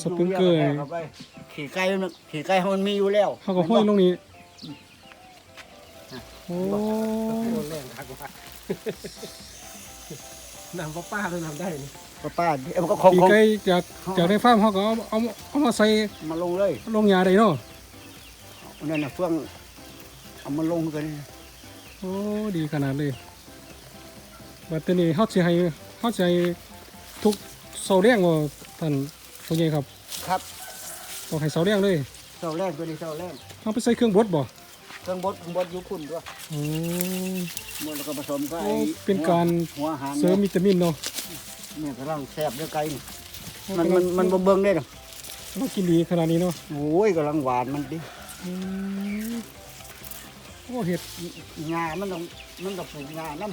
เข้าไปขี่ไก่มันขี่ไก่มันมีอยู่แล้ว เขาก็ห้อยลงนี้โอ้โอ้แรงคักว่าน้ำป้าป้าเลยน้ำได้นี่ป้าป้าเอ้ยมันก็ของปีของไก่จากจากในฟาร์มเขาก็เอาเอาเอามาใส่มาลงเลยลงยาได้เนาะนั่นน่ะเฟื่องเอามาลงกันนี่โอ้ดีขนาดเลยบัดนี้เขาสิให้เขาสิให้ทุกเสาเลี้ยงบ่ท่าน ผู้ใหญ่ครับครับต้องให้เสาเลี้ยงเลยเสาแรกตัวนี้เสาแรกเอาไปใส่เครื่องบดบ่เครื่องบดเครื่องบดอยุคุณด้วยโอ้หมดแล้วก็ผสมก็โอ้ไอ้เป็นการหัวอาหารเสริมวิตามินเนาะเนี่ยกำลังแซ่บด้วยไก่นี่มันมันมันบ่เบิ่งได้หรอมันกินดีขนาดนี้เนาะโอ้ยกำลังหวานมันดิอืมโอ้เห็ดงามันต้องมันต้องปลูกงาน้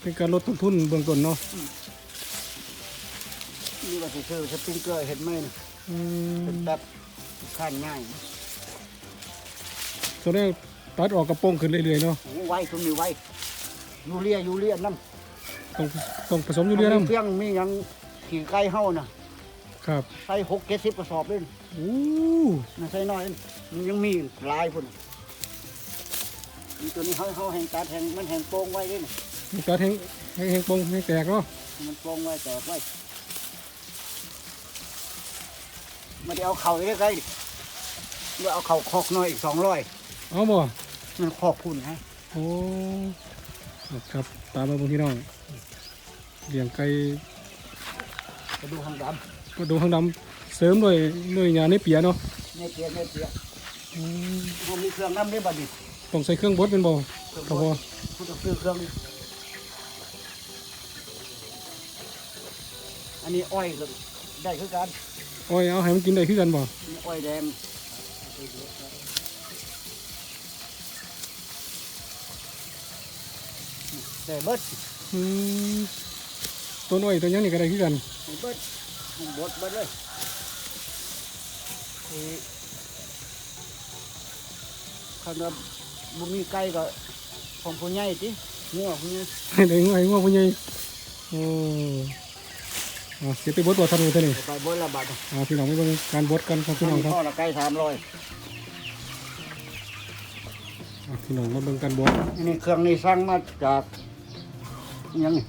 เป็นการลดต้นทุนเบื้องต้นเนาะำ นี่ว่าสิซื้อสปริงเกอร์เห็นไหมนี่อืเป็นมแบบขั้นง่ายส่วนแรกตัดออกกระโปรงขึ้นเรื่อยๆเนาะ โอ้ไว้ก็มีไว้ยูเรียยูเรียน้ำต้องต้องผสมอยู่เรื่อยมีนำเพียงมีหยังขี่ไก่เฮาน่ะครับใส่หกเจ็ดสิบกระสอบเลยโอ้น่ะใส่น้อยนี่มันยังมีหลายพุ่นมีตัวนี้เฮาเฮาแห่งตัดแห่งมันแห่งโป่งไว้เลยนี่มีตัดแห้งแห้งแห้งโปรงแห้งแตกเนาะมันโป่งไว้แตกไว้ ไม่ได้เอาเข่าไปใกล้ๆดิเมื่อเอาเข่าคอกน้อยอีกสองร้อยเอาบ่มันคอกพุ่นให้โอ้ครับตามมาเบางพี่น้องเลี้ยงไก่กระดูกหางดก็ดูข้างดำเสริมด้วยด้วยยาในเปียเนาะำเนี่ยเปียกเนี่ยเปียกอืมเขามีเครื่องน้ำได้บัดนี้ต้องใส่เครื่องบดเป็นบ่เครื่องก็บพอดเขาต้องซื้อเครื่องนี้อันนี้อ้อยก็ได้คือกัน อ้อยเอาให้มันกินได้คือกันบ่นี่อ้อยแดงได้เบิดอืมต้นอ้อยต้นหยังนี่ก็ได้คือกันได้เบิดมันบดเบิดเลยที่คันว่าบุมีไก่ก็ของผู้ใหญ่ติงัวผู้ใหญ่ได้ง่ายง่วงพุ่นใหญ่โอ้ อะเสียไปบดบ่ทันเลยท่านี่ไปบดละบาทอ่าพี่น้องไปเบิ่งการบดกันครับพี่น้องครับพ่อละไก่สามร้อยอะพี่น้องมาเบิ่งการบดอันนี้เครื่องนี้สั่งมาจากอิหยังนี่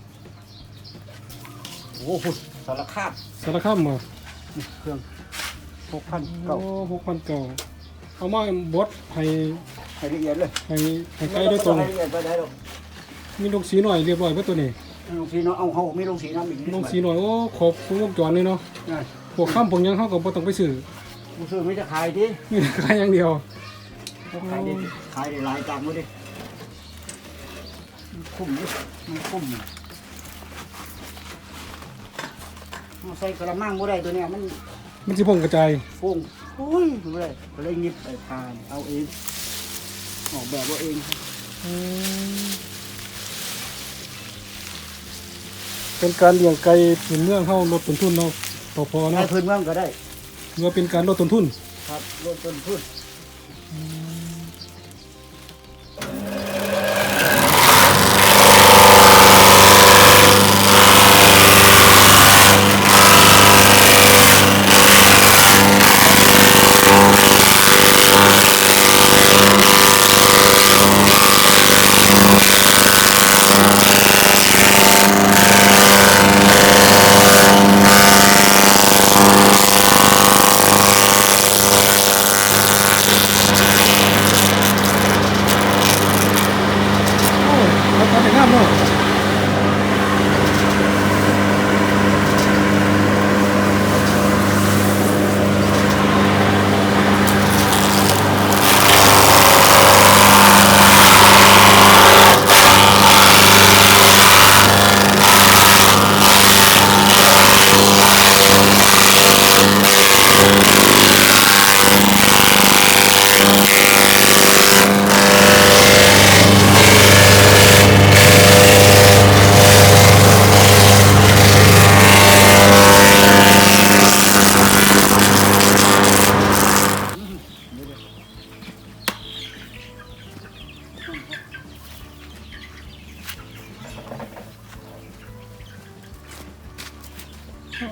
โอ้โหสารคาบสารคามบ่นี่เครื่องหกพันโอ้เก้าหกพันเก่าเอามาบดให้ให้ละเอียดเลยให้ให้ไก่โดยตรงให้ละเอียดไปได้หรอกมีลูกสีหน่อยเรียบร้อยเบิดตัวนี้ ลงสีเนาะเอาเขาไม่ลงสีน้ำอีกนิดลูกสีหน่อยโอ้ครบทุกวงจรเลยเนาะนี่พวกข้ามพวกหยังเฮาก็บ่ต้องไปซื้อกูซื้อไม่จะขายดิมีแต่ขายอย่างเดียวขายดิขายได้หลายจังเลยดิมันคุ้มดิมันคุ้มเอาใส่กระมังบ่ได้ตัวเนี้ยมันมันสิพงกระจายฟุ้งโอ้ยบ่ได้ก็เลยหยิบไปทานเอาเองออกแบบว่าเอง เป็นการเลี้ยงไก่พื้นเมืองเฮาลดต้นทุนเนาะพอพอในเนาะพื้นเมืองก็ได้เมื่อเป็นการลดต้นทุน ครับลดต้นทุน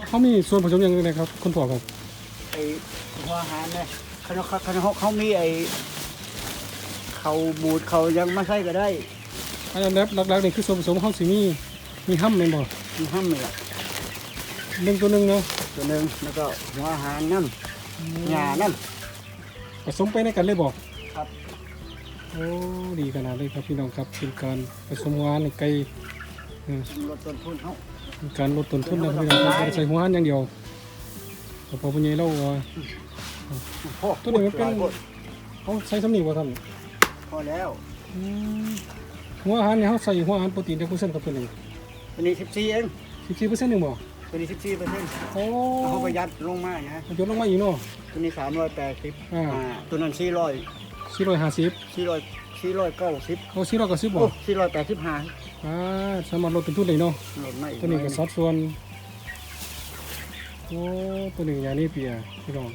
เขามีส่วนผสมอย่างไรครับ คุณพ่อครับไอ้อาหารเนี่ยเขาเขาเขาเขามีไอ้เขาบูดเขายังมาใส่ก็ได้อันนั้นหลักๆนี่คือส่วนผสมเขาสิมีมีห้ำแม่นบ่มีห้ำเลยล่ะหนึ่งตัวหนึงเนาะตัวหนึ่งแล้วก็หัวอาหารนั่นหญ้านั่นผสมไปในกันเลยบ่ครับโอ้ดีขนาดเลยครับพี่น้องครับเป็นการผสมหวานในไก่เออลดต้นทุนเขาเป็น การลดต้นทุนนะครับพี่น้องครับบ่ได้ใส่หัวหันอย่างเดียวแต่พอปุญญเราว่าโอ้ตัวนี้มันเป็นเขาใส่สำนีบ่ท่านพอแล้วอืมหัวอาหารเนี่ยเขาใส่หัวอาหารโปรตีนได้เปอร์เซ็นต์กับตัวนี้ตัวนี้สิบสี่เองสิบสี่เปอร์เซ็นต์หนึ่งบ่ตัวนี้สิบสี่เปอร์เซ็นต์โอ้เขาประหยัดลงมานะมันยกลงมาอีกเนาะตัวนี้สามร้อยแปดสิบอ่าตัวนั้นสี่ร้อยสี่ร้อยห้าสิบสี่ร้อยสี่ร้อยเก้าสิบเขาสี่ร้อยกับสิบบ่โอ้สี่ร้อยแปดสิบห้า อ่าสามารถลดต้นทุนได้เนาะลดมาอีกตัวนี้ก็สัดส่วนโอ้ตัวนี้อย่างนี้เปียพี่น้อง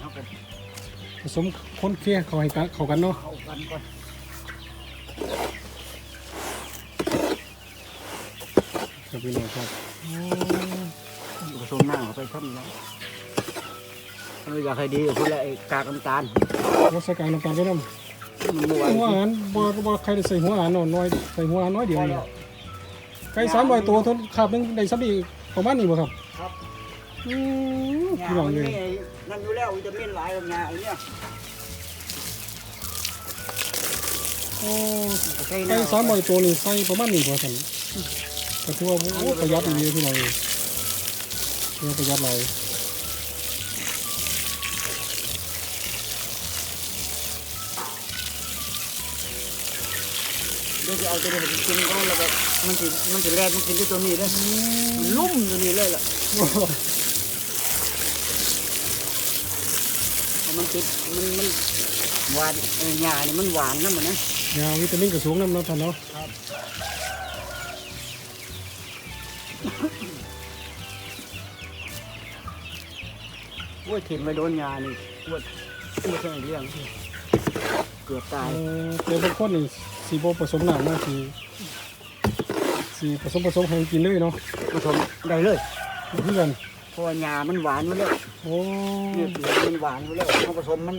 เขาก็ผสมคนเคี่ยเขาให้กันเข้ากันเนาะเข้ากันก่อนครับพี่น้องครับผสมหน้าเข้าไปทำแล้ว เราอยากให้ดีกับคนละไอ้กากน้ำตาลรัศกาลน้ำตาลไปน้ำมันบวหัวอาหารบ่บ่ใครได้ใส่หัวอาหารน้อยน้อยใส่หัวอาหารน้อยเดียวนี่แล้วไก่สามร้อยตัวทนขาบหนึงได้สักดีประมาณนี้บ่ครับครับอืมพี่น้องมันเลยนี่นั่นอยู่แล้ววิตามินหลายกับงาไอ้เนี่ยโอ้ใช่ไก่สามร้อยตัวนี่ใส่ประมาณนี้บ่ท่านก็ถือว่าโอ้ประหยัดดีพี่น้องเลยถือว่าประหยัดหลาย จะเอาตัวนี้ไปกินก็แล้วก็มันจะมันจะแรดมันกินที่ตัวนี้เลยมันลุ่มตัวนี้เลยล่ะเพราะมันติดมันมันหวานไอ้หญ้านี่มันหวานนะมันนะยาวิตามินก็สูงน้ำเนาะท่านเนาะโอ้ยถิ่นไปโดนหญ้านี่ปวดไม่ใช่เรื่องเกือบตายเอ่อแต่บางคนนี่ สีโบผสมน้ำเนาะสีสีผสมผสมให้กินเลยเนาะผสมได้เลย เพื่อนเพราะว่าหญ้ามันหวานมาแล้วโอ้เนี่ยมันหวานมาแล้วเขาผสมมัน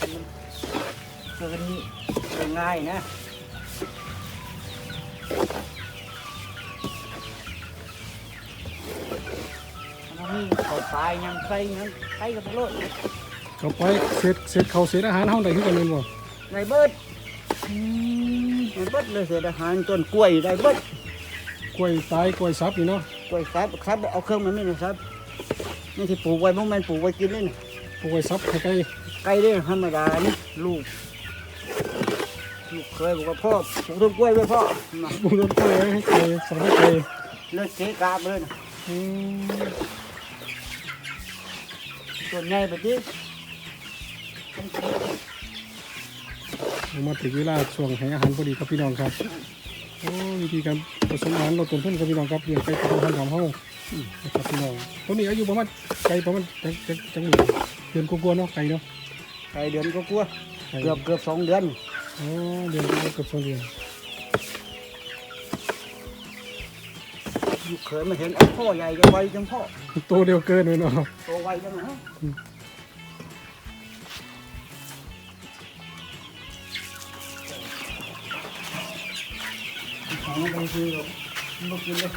มันเกินเกินง่ายนะมันมีเขาตายยังใส่ยังใส่กับไปโลดเข้าไปเศษเศษเขาวเศษอาหารเฮาได้คือกันแม่นบ่ในเบิด ในเบิดเลยเศษอาหารต้นกล้วยได้เบิดกล้วยตายกล้วยซับนี่เนาะกล้วยซับซับเอาเครื่องมันนี่นะครับนี่ที่ปลูกไว้พวกมันปลูกไว้กินเล่นกล้วยซับไข่ไก่ไก่เล่นธรรมดานี่ลูกลูกเคยบอกว่าพ่อปลูกต้นกล้วยไว้พ่อมาบุญกล้วยให้ไก่สำหรับไก่เลิกเกะกาบเลยนะอืมต้นใหญ่ไปดิเอา มาถึงเวลาช่วงให้อาหารพอดีครับพี่น้องครับโอ้วิธีการผสมอาหารลดต้นทุนครับพี่น้องครับเลี้ยงไก่กระทงของเฮานะครับพี่น้องตัวนี้อายุประมาณไก่ประมาณจังจังจังหนึ่งเดือนกว่าๆเนาะไก่เนาะไก่เดือนก็กลัวไก่เกือบเกือบสองเดือนอ๋อเดือนกว่าเกือบสองเดือนลูกเคยมาเห็นไอ้พ่อใหญ่จะไวจังพ่อโตเร็วเกินเลยเนาะโตไวจังนะ ของมันเป็นคือมันบ่กินเลย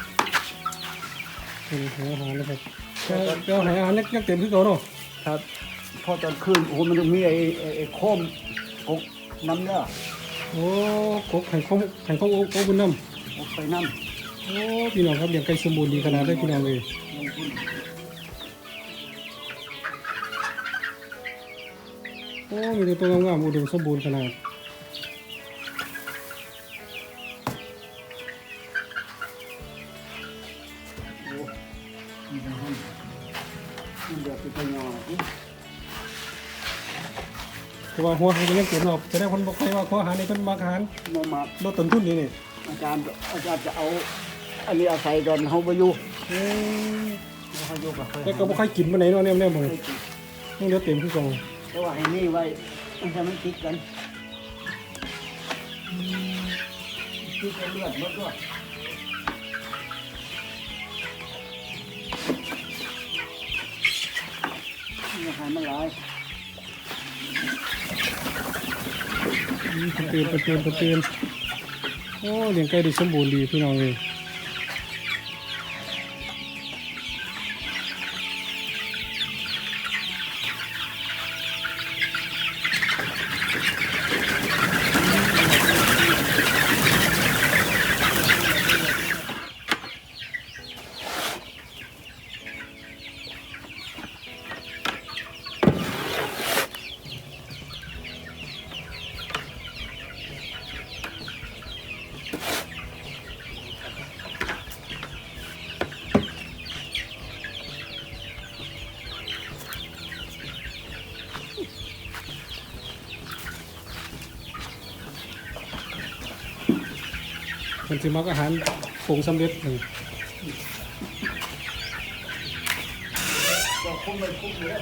เป็นหัวอาหารนะครับแต่แต่อาหารอาหารยังยังเต็มที่เก่าเนาะครับพอตอนคืนโอ้โหมันต้องมีไอ้ไอ้ไอ้โคมกกน้ำเนื้อโอ้กบไข่ข้าวไข่ข้าวโอ๊ตโอ๊ตบุญน้กกไปน้ำำโอ้พี่น้องครับเลี้ยงไก่สมบูรณ์ดีขนาดได้พี่น้องเลยลงทุนโอ้มีแต่ตัวงามๆอุดมสมบูรณ์ขนาด แต่ว่าหัวหขาก็ยังเกินออกจะได้คนบอกใครว่าข้อหาในเป็นมาหารมอมาลดต้นทุนนี่นี่อาจารย์อาจารย์จะเอา อันนี้อาศัยตอนเขาไปอยู่เอ้ยเขาอยู่กับแต่ก็บ่ค่อยกินมาไหนเนาะแน่ๆมึงนี่เดี๋ยวเต็มที่กองแต่ว่าให้นี่ไว้มันจะมันติดกันติดกันเลือดหมดด้วยนี่หายมันหลาย ป็นเตือนเป็นเตือนเป็นเตือนโอ้เลี้ยงไก่ได้สมบูรณ์ดีพี่น้องเลย นจะมักอาหารปรุงสำเร็จหนึ่งคุ้มไปคุ้มเลย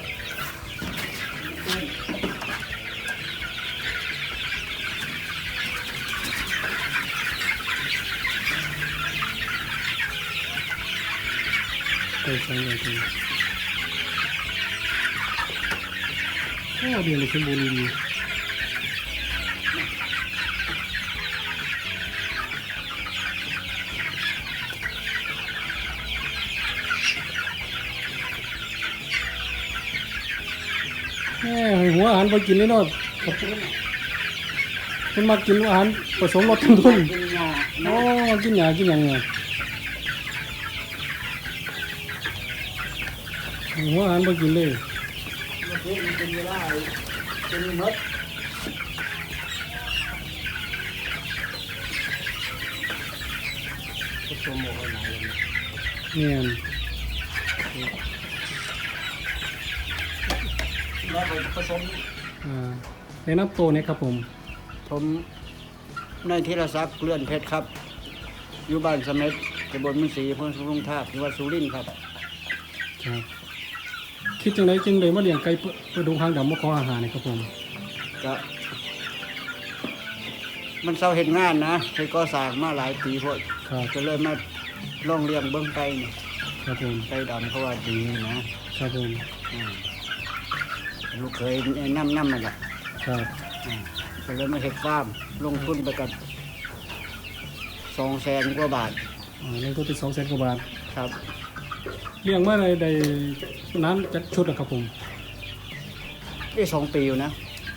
ไปใช้เลยทีโอ้เลี้ยงได้สมบูรณ์ดีแม่หัว อาหารไปกินเลยเนาะมันมากินอาหารผสมรสทั้งทุนกินยาโอ้กินหยากินหยังไงหัวอาหารไปกินเลยเมื่อกี้มันเป็นเวลาเป็นมดก็ตัวหมกหลายเลยเนี่ย แล้วไปผสมอ่าแนะนำตัวหนะครับผมผมนายธีรศักดิ์เลื่อนเพชรครับ อยู่บ้านเสม็ดตำบลมุนศรีอำเภอสุรงทาบจังหวัดสุรินทร์ครับ ครับคิดจังไดจึงเลยมาเลี้ยงไก่เปิเปิดดงหางดำมาขออาหารนะครับผมก็มันเศร้าเห็นงานนะเคยก่อสร้างมาหลายปีพวกครับก็เลยมาลองเลี้ยงเบิ้งไก่นี่ครับผมไก่ดำเขาว่าดีนะครับผม อืม ลูกเคยน้ำน้ำมันแหละครับอืมก็เลยมาเห็ดฟาร์มลงทุนไปกับสองแสนกว่าบาทอ่าเลี้ยงตัวติดสองแสนกว่าบาทครับเลี้ยงมาในใดน้ำจัดชุดนะครับผมได้สองปีอยู่นะ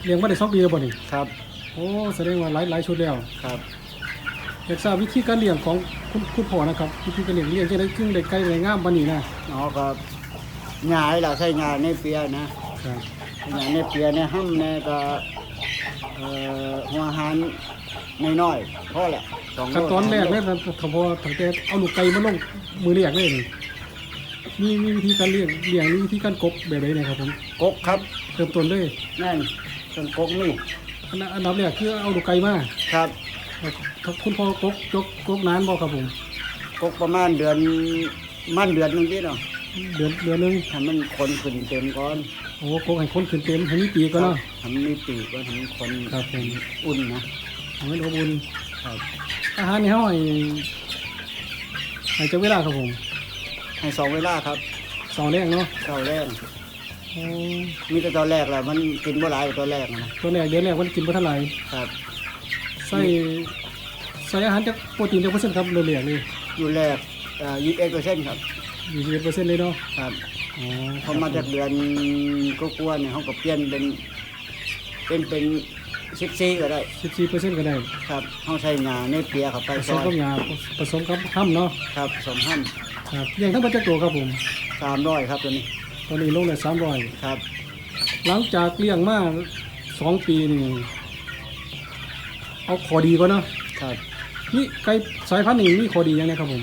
เลี้ยงมาได้สองปีแล้วบ่นี่ครับโอ้แสดงว่าหลายหลายชุดแล้วครับอยากทราบวิธีการเลี้ยงของคุณคุณพ่อนะครับวิธีการเลี้ยงเลี้ยงจะได้ครึ่งได้ไก่ได้งามปานนี้นะอ๋อก็หงายล่ะใช่งานในเปียนะครับ หงายในเปียเนี่ยห้ำเนี่ยก็เอ่อหัวหันน้อยๆพอแหละสองโลขั้นตอนแรกเลยนะทพอตั้งแต่เอาลูกไก่มาลงมือแรกเลยนี่มีมีวิธีการเลี้ยงเลี้ยงมีวิธีการกบแบบไหนเนะครับผมกกครับเริ่มต้นเลยนั่นต้นกกนี่อันดับอันดับแรกคือเอาลูกไก่มาครับครับคุณพ่อกกจกกกนานบ่ครับผมกกประมาณเดือนมันเดือนหนึงที่เนาะ เดือนเดือนหนึงให้มันคนขึ้นเต็มก่อนโอ้กกให้คนขึ้นเต็มให้มีปีกก็เนาะ ทำมีปีกก็ทำคนครับผม อุ่นนะให้มันอบอุ่นครับอาหารนี่เฮาให้ให้จักเวลาครับผมให้สองเวลาครับเสาร์แรกเนาะเช้าแรกโอ้มีแต่ตอนแรกแหละมันกินบ่หลายกว่าตอนแรกนะตัวแรกเดือนแรกมันกินบ่เท่าไหร่ครับ ใส่ใส่อาหารจากโปรตีนจากเปอร์เซ็นต์ครับเรื่อยๆเลยอยู่แรกยี่สิบเอ็ดเปอร์เซ็นต์ครับ อยู่ที่เปอร์เซ็นต์เลยเนาะครับอ๋อพอมาจากเดือนก็กลัวเนี่ยเขาก็เปลี่ยนเป็น เป็นเป็นสิบสี่ก็ได้สิบสี่เปอร์เซ็นต์ก็ได้ครับเขาใส่งาในเปียเข้าไปผซสมอยกับยาผสมกับห้ำเนาะครับสมห้ครับอย่างทั้งหมดจะตัวครับผมำสามร้อยครับตัวนี้ตอนนี้ลงเลยสามร้อยครับ หลังจากเลี้ยงมาสองปีนี่เอาขอดีก่อนเนาะครับนี่ไก่สายพันธุ์นี้มีขอดียังไงครับผม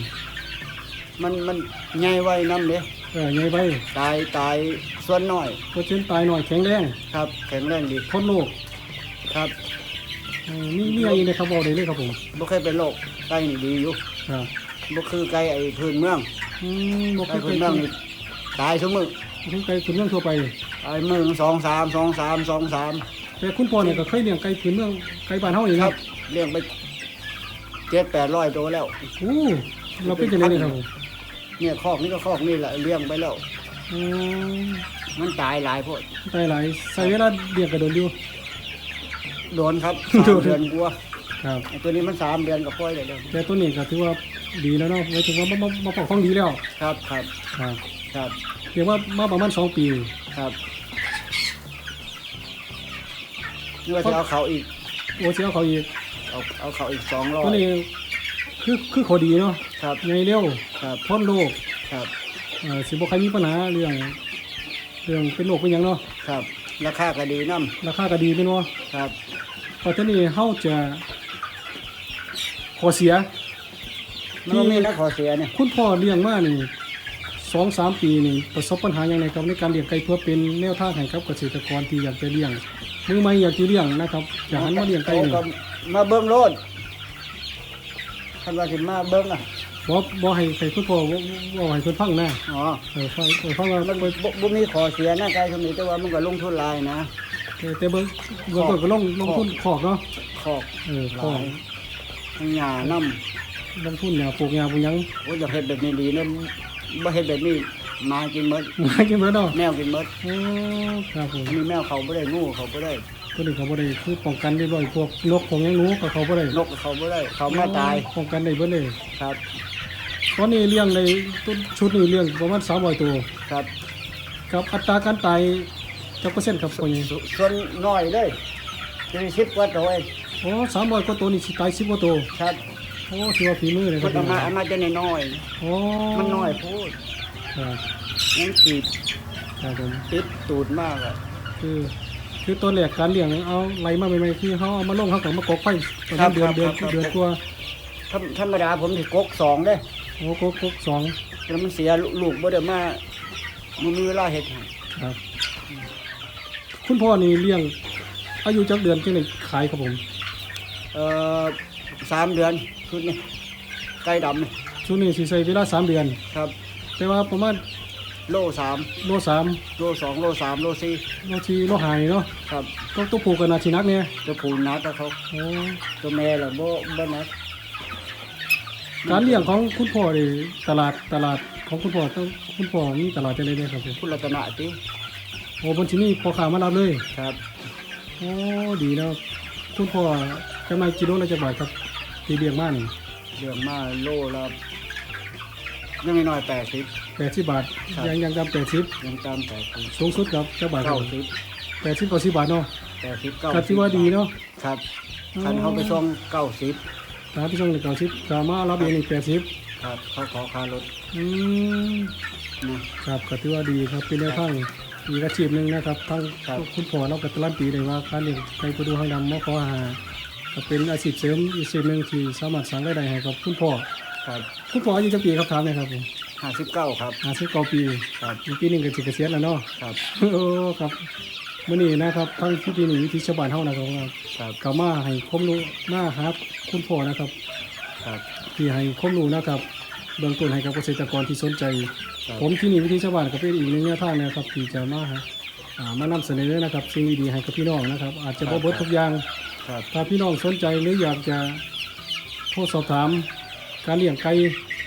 มันมันใหญ่ไว้น้ำเด้เออใหญ่ไปตายตายส่วนน้อยเปอร์เซ็นต์ตายหน่อยแข็งแรงครับ แข็งแรงดีทนโรคครับเออมีมีอะไรอีกในครับบอกได้เลยครับผมบ่เคยเป็นโรคไก่นี่ดีอยู่ครับบ่คือไก่ไอ้พื้นเมืองอืมบอกไก่คือพื้นไก่เมืองนี่ตายทุกมื้อคือไก่พื้นเมืองทั่วไปตายมื้อสองสามสองสามสองสามแต่คุณพ่อเนี่ยก็เคยเลี้ยงไก่พื้นเมืองไก่บ้านเฮาเองคครัรับบเลี้ยงไปเจ็ดแปดร้อยตัวแล้วโอ้เราเป็นจังได๋เนี่ยครับผม เนี่ยคอกนี้ก็คอกนี่แหละเลี้ยงไปแล้ว อืมมันตายหลายโพดได้หลายใส่เวลาเลี้ยงกระโดดอยู่ โดนครับโดสามนเดือนกลัวาครับไอ้ตัวนี้มันสามเดือนก็ปล่อยได้เลยแต่ตัวนี้ก็ถือว่าดีแล้วเนาะหมายถึงว่ามามามาปกครองดีแล้ว ครับครับครับครับเรียกว่ามาประมาณสองปี ครับนี่ว่าจะเอาเขาอีกโอ้เสียเขาอีกเอาเอาเขาอีกสองร้อยตัวนี้ คือคือข้อดีเนาะครับไงเร็วครับพ้นโรคครับเอ่อสิบ่ใครมีปัญหาเรื่อง เรื่องเป็นโรคเป็นหยังเนาะครับ ราคาก็ดีน้ราคาก็ดีเป็นว่าำครับพอทีนี้เฮาจะข้อเสีย มันก็มีนักขอเสียเนี่ยคุณพ่อเลี้ยงมานี่สองสามปีนี่ประสบปัญหาอย่างไรครับในการเลี้ยงไก่เพื่อเป็นแนวทางให้กับเกษตรกรที่อยากจะเลี้ยงมือใหม่อยากจะเลี้ยงนะครับอยากหันมาเลี้ยงไก่โอ้นี่ก็มาเบิ้งโลด คันว่าสิมาเบิ้งอะบ่บ่ให้ใครคุณพ่อบ่บ่ให้เพิ่นฟังนะอ๋อเออฟังเออฟังว่ามันบ่บ่บ่มีขอเสียนะไกลคนนี้แต่ว่ามันก็ลงทุนหลายนะแต่แต่เบิ่งเบิ่งต้นก็ลงลงทุนขอกเนาะขอกเออหขอลากยทั้งหญ้าน้ลงทุนเนี่ยปลูกหญ้าปลูกหยังำโอ้ยอยากเฮ็ดแบบนี้ดีเนี่ยบ่เฮ็ดแบบนี้หมากินหมดมากินเบิดเนาะแมวกินหมดโอ้ครับผมมีแมวเขาบ่ได้งูเขาบ่ได้ ตัวนี้เขาบ่ได้คือป้องกันเรียบร้อยพวกนกของหยังหนูก็เขาบ่ได้นกเขาบ่ได้ เขามาตายป้องกันได้เบิดเลยครับ ตอนนี้เลี้ยงในต้นชุดนี้เลี้ยงประมาณ300ตัวครับกับอัตราการตายจักเปอร์เซ็นต์ครับพ่อใหญ่สส่วนน้อยเลยสี่สิบกว่าตัวเองโอ้300กว่าตัวนี่สิตาย10กว่าตัวครับโอ้ถือว่าฝีมือเลยคมัรันบเอามาเอามาจะน้อยโอ้ๆมันน้อยพูดครับยังติดครับผมติดตูดมากอะคือ คือตัวแรกการเลี้ยงเอาไหลมาใหม่ๆคือเฮาเอามาลงเฮาก็มากกไฟประมาณเดือนเดือนเดือนกว่าธรรมธรรมดาผมสิกกสองเด้โอ้กกกกสองแล้วมันเสียลูกบ่ได้มามันมีเวลาเฮ็ดให้ครับ คุณพ่อนี่เลี้ยง อายุจักเดือนจังได๋ขายครับผม เอ่อสามเดือนชุดนี้ไก่ดำนี่ช่วงนี้สิใช้เวลา3เดือน ครับ แต่ว่าประมาณ โลสามโลสามโลสองโลสามโลสี่โลที่โลหายเนาะครับต้องต้องปลูกกันนาทีนักเนี่ยตัวผู้นักกับเขาโอ้ตัวแม่ล่ะบ่บ่นักการเลี้ยงของคุณพ่อนี่ตลาดตลาดของคุณพ่อต้องคุณพ่อมีตลาดจังได๋เนี่ยครับผมคุณรัตนะติโอ้บนที่นี่พ่อค้ามารับเลยครับโอ้ดีแล้ว คุณพ่อจำหน่ายกิโลละจักบาทครับที่เลี้ยงมานี่เรื่องมาโลละยังน้อยๆแปดสิบ 80บาทครับ ยังยังตาม80ยังตามแปดสิบสูงสุดครับจักบาทครัเก้าบสิบ80 90บาทเนาะแปดสิบเก้าก็ถือว่าดีเนาะ ครับคันเขาไปส่งเก้าสิบตามที่ช่องเลยเก้าสิบสามารถรับเองอีกแปดสิบครับเขาขอค่ารถอืมนะครับก็ถือว่าดีครับเป็นแนวทางอีกอาชีพหนึ่งนะครับทั้งครับคุณพ่อเราก็การันตีเลยว่าการเลี้ยงไก่ตัวดูหางดำมอขอหาก็เป็นอาชีพเสริมอีกอาชีพหนึ่งที่สามารถสร้างรายได้ให้กับคุณพ่อครับคุณพ่ออายุจะปีครับถามหน่อยครับผม ห้าสิบเก้าครับห้าสิบเก้าปีครับอีกปีหนึ่งก็จะเกษียณแล้วเนาะครับโอ้ครับมื่อนี้นะครับทั้งที่ปีนี้วิธีชาวบ้านเฮานะครับว่าครับก็มาให้ความรู้มาหาคุณพ่อนะครับ ครับ ที่ให้ความรู้นะครับเบื้องต้นให้กับเกษตรกรที่สนใจ ครับ ผมที่นี่วิธีชาวบ้านก็เป็นอีกหนึ่งแนวทางนะครับที่จะมาหาอ่ามานำเสนอนะครับ สิ่งดีๆให้กับพี่น้องนะครับ อาจจะบ่เบิดทุกอย่าง ครับ ถ้าพี่น้องสนใจหรืออยากจะโทรสอบถาม การเลี้ยงไก่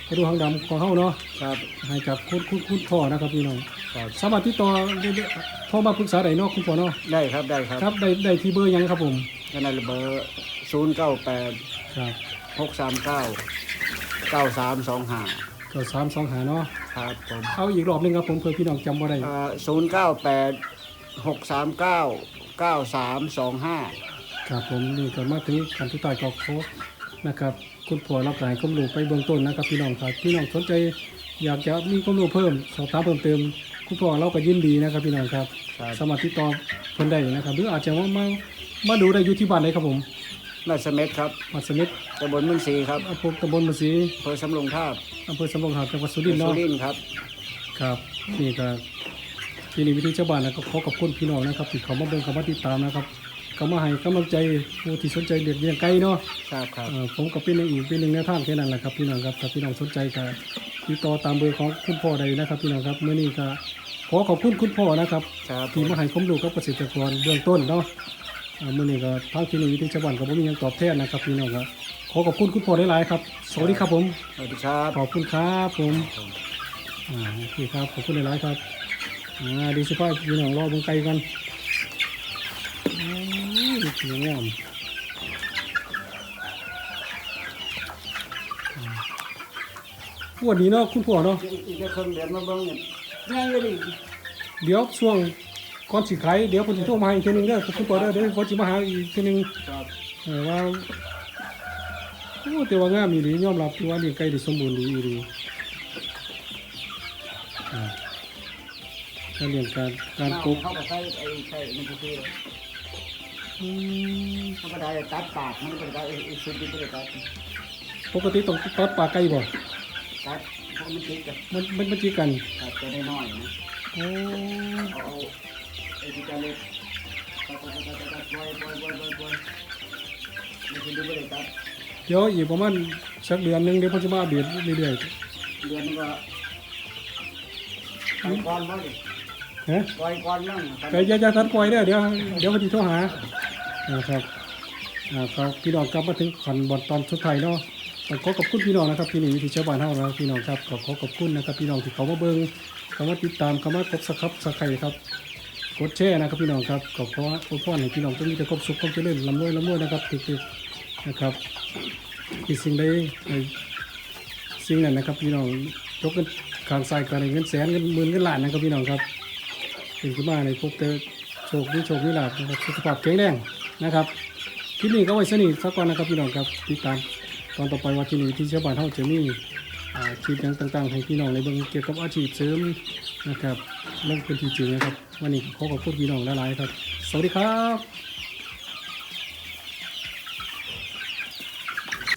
กระดูกหางดำของเฮาเนาะครับ ให้กับคุณคุณคุณพ่อนะครับพี่น้องครับ สามารถติดต่อได้ได้โทรมาปรึกษาได้เนาะคุณพ่อเนาะได้ครับได้ครับครับได้ได้ที่เบอร์หยังครับผมขนาดเบอร์ศูนย์เก้าแปดครับหกสามเก้าเก้าสามสองห้าก็สามสองหาเนาะครับผมเอาอีกรอบหนึงครับผมเพื่อพี่น้องจำบ่ได้ศูนย์เก้าแปดหกสามเก้าเก้าสามสองห้า ครับผมนี่ก็มาถึงการทุตายกอกโค นะครับ คุณพ่อรับสายข้อมูลไปเบื้องต้นนะครับพี่น้องครับพี่น้องสนใจอยากจะมีข้อมูลเพิ่มสอบถามเพิ่มเติม คุณพ่อเราก็ยินดีนะครับพี่น้องครับ ครับสามารถติดต่อเพิ่นได้นะครับ หรืออาจจะว่ามามาดูได้อยู่ที่บ้านเลยครับผมมาสเม็ดครับมาสมิทตำบลเมืองศรีครับอำเภอตำบลมะสีอำเภอสำโรงทาบอำเภอสำโรงหาดจังหวัดสุรินทร์สุเนาะ รินทร์ครับ ครับนี่ก็ที่นี่วิธีชาวบ้านนะก็ขอขอบคุณพี่น้องนะครับที่เขามาเบิ่งเขามาติดตามนะครับ เขามาให้กำลังใจผู้ที่สนใจเลี้ยงเลี้ยงไก่เนาะครับครับเอ่อผมก็เป็นอีกเป็นหนึ่งแนวทางแค่นั้นแหละครับพี่น้องครับถ้าพี่น้องสนใจก็ติดต่อตามเบอร์ของคุณพ่อใดนะครับ พี่น้องครับเมื่อนี้ก็ขอขอบคุณคุณพ่อนะครับครับผที่มมาให้ความรู้กับเกษตรกรเบื้องต้นเนาะอ่ามื่อนี้ก็ทางที่นี่วิธีชาวบ้านก็บ่มีหยังตอบแทนนะครับพี่น้องครับขอขอบคุณคุณพ่อหลายๆครับสวัสดีครับผม สวัสดีครับ ขอบคุณครับผมอ่าโอเคครับ ขอบคุณหลายๆครับ อ่าดีสิพ่อพี่น้องรอเบิ่งไกลกันโอ้ ยเสียงามอ่าพวดนี้เนาะคุณพ่อเนาะอีกอีกเครื่องเดือนมาเบิ่งเนี่ยง่ายเลยดิเดี๋ยวช่วงก่อนสิขายเดี๋ยวผมจะโทรมาอีกทีหนึงเด้อคุณพ่อเด้อเดี๋ยวผมจะมาหาอีกทีหนึงครับเออว่าโอ้แต่ว่างามอีหลียอมรับที่ว่าเลี้ยงไก่ได้สมบูรณ์ดีอีหลีอ่าการเลี้ยงการการกบ เข้าก็ใส่ไอ้ใส่มันก็คือ อืมเขาก็ได้ตัดปากมันก็ได้ไอ้สุดที่ไม่ได้ตัดปกติต้องตัดปลาไก่บ่ตัดเพราะมันติดกันมันมันมันจีกันตัดจะได้น้อยนะโอ้เอาเอาไอ้ที่จะเล็กตัดตัดตัดตัดตัดปล่อยปล่อยปล่อยปล่อยปล่อยมันคือดูไม่ได้ตัดเดี๋ยวอีกประมาณสักเดือนหนึงเดี๋ยวผมจะมาอัปเดตเรื่อยเดือนนึงก็ปล่อยก่อนบ่ดิๆฮะปล่อยก่อนนั่งไก่อยาจะทัดปล่อยเด้อเดี๋ยวเดี๋ยวผมจะโทรหา นะครับอ่าครับพี่น้องกลับมาถึงขันบอลตอนสุดท้ายเนาะขอขอบคุณพี่น้องนะครับที่นี่วิธีชาวบ้านเฮานะครับพี่น้องครับขอขอขอบคุณนะครับพี่น้องที่เขามาเบิ่งเขามาติดตามเขามากดสักครับสักใครครับกดแชร์นะครับพี่น้องครับขอขอขอพรให้พี่น้องต้องมีแต่ความสุขความเจริญร่ำรวยร่ำรวยนะครับทุกๆนะครับที่สิ่งใดสิ่งนั้นนะครับพี่น้องยกกันข้างซ้ายกันเงินแสนเงินหมื่นเงินล้านนะครับพี่น้องครับถึงขึ้นมาในพบเจอโชคดีโชคดีหลาภนะครับสุขภาพแข็งแรง นะครับคลิปนี้ก็ไว้สนิทสักก่อนนะครับพี่น้องครับติดตามตอนต่อไปว่าที่นี่ที่ชาวบ้านเฮาจะมีคลิปยังต่างๆ ให้พี่น้องในเบื้องเกี่ยวกับอาชีพเสริมนะครับเรื่องพื้นที่จริงนะครับ วันนี้ขอขอบคุณพี่น้องหลายๆครับ สวัสดีครับ